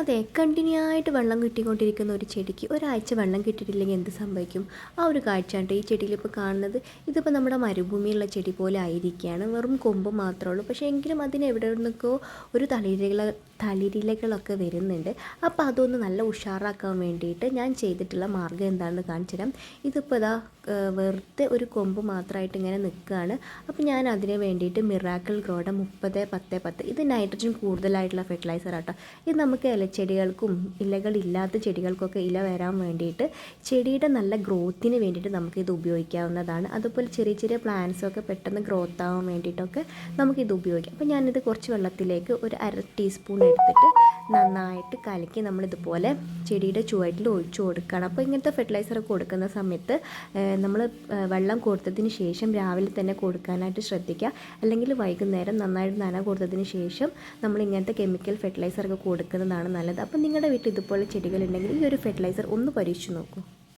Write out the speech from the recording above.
അതെ കണ്ടിന്യൂ ആയിട്ട് വെള്ളം കിട്ടിക്കൊണ്ടിരിക്കുന്ന ഒരു ചെടിക്ക് ഒരാഴ്ച വെള്ളം കിട്ടിയിട്ടില്ലെങ്കിൽ എന്ത് സംഭവിക്കും? ആ ഒരു കാഴ്ചയാണ് ഈ ചെടിയിൽ ഇപ്പോൾ കാണുന്നത്. ഇതിപ്പോൾ നമ്മുടെ മരുഭൂമിയുള്ള ചെടി പോലെ ആയിരിക്കുകയാണ്. വെറും കൊമ്പ് മാത്രമേ ഉള്ളൂ. പക്ഷേ എങ്കിലും അതിന് എവിടെ നിന്നൊക്കെയോ ഒരു തളിരില തളിരിലകളൊക്കെ വരുന്നുണ്ട്. അപ്പോൾ അതൊന്ന് നല്ല ഉഷാറാക്കാൻ വേണ്ടിയിട്ട് ഞാൻ ചെയ്തിട്ടുള്ള മാർഗം എന്താണെന്ന് കാണിച്ചു തരാം. ഇതിപ്പോൾ ഇതാ വെറുതെ ഒരു കൊമ്പ് മാത്രമായിട്ട് ഇങ്ങനെ നിൽക്കുകയാണ്. അപ്പോൾ ഞാൻ അതിന് വേണ്ടിയിട്ട് മിറാക്കിൾ ഗ്രോയുടെ മുപ്പത് പത്ത് പത്ത്. ഇത് നൈട്രജൻ കൂടുതലായിട്ടുള്ള ഫെർട്ടിലൈസർ ആട്ടോ ഇത് നമുക്ക് ഇലച്ചെടികൾക്കും ഇലകളില്ലാത്ത ചെടികൾക്കൊക്കെ ഇല വരാൻ വേണ്ടിയിട്ട് ചെടിയുടെ നല്ല ഗ്രോത്തിന് വേണ്ടിയിട്ട് നമുക്കിത് ഉപയോഗിക്കാവുന്നതാണ്. അതുപോലെ ചെറിയ ചെറിയ പ്ലാന്റ്സൊക്കെ പെട്ടെന്ന് ഗ്രോത്ത് ആവാൻ വേണ്ടിയിട്ടൊക്കെ നമുക്കിത് ഉപയോഗിക്കാം. അപ്പോൾ ഞാനിത് കുറച്ച് വെള്ളത്തിലേക്ക് ഒരു അര ടീസ്പൂൺ എടുത്തിട്ട് നന്നായിട്ട് കലക്കി നമ്മളിതുപോലെ ചെടിയുടെ ചുവട്ടിൽ ഒഴിച്ചു കൊടുക്കണം. അപ്പോൾ ഇങ്ങനത്തെ ഫെർട്ടിലൈസർ കൊടുക്കുന്ന സമയത്ത് നമ്മൾ വെള്ളം കൊടുത്തതിന് ശേഷം രാവിലെ തന്നെ കൊടുക്കാനായിട്ട് ശ്രദ്ധിക്കുക. അല്ലെങ്കിൽ വൈകുന്നേരം നന്നായിട്ട് നന കൊടുത്തതിന് ശേഷം നമ്മൾ ഇങ്ങനത്തെ കെമിക്കൽ ഫെർട്ടിലൈസർ ഒക്കെ കൊടുക്കുന്നതാണ് നല്ലത്. അപ്പോൾ നിങ്ങളുടെ വീട്ടിൽ ഇതുപോലെ ചെടികളുണ്ടെങ്കിൽ ഈ ഒരു ഫെർട്ടിലൈസർ ഒന്ന് പരീക്ഷിച്ച് നോക്കൂ.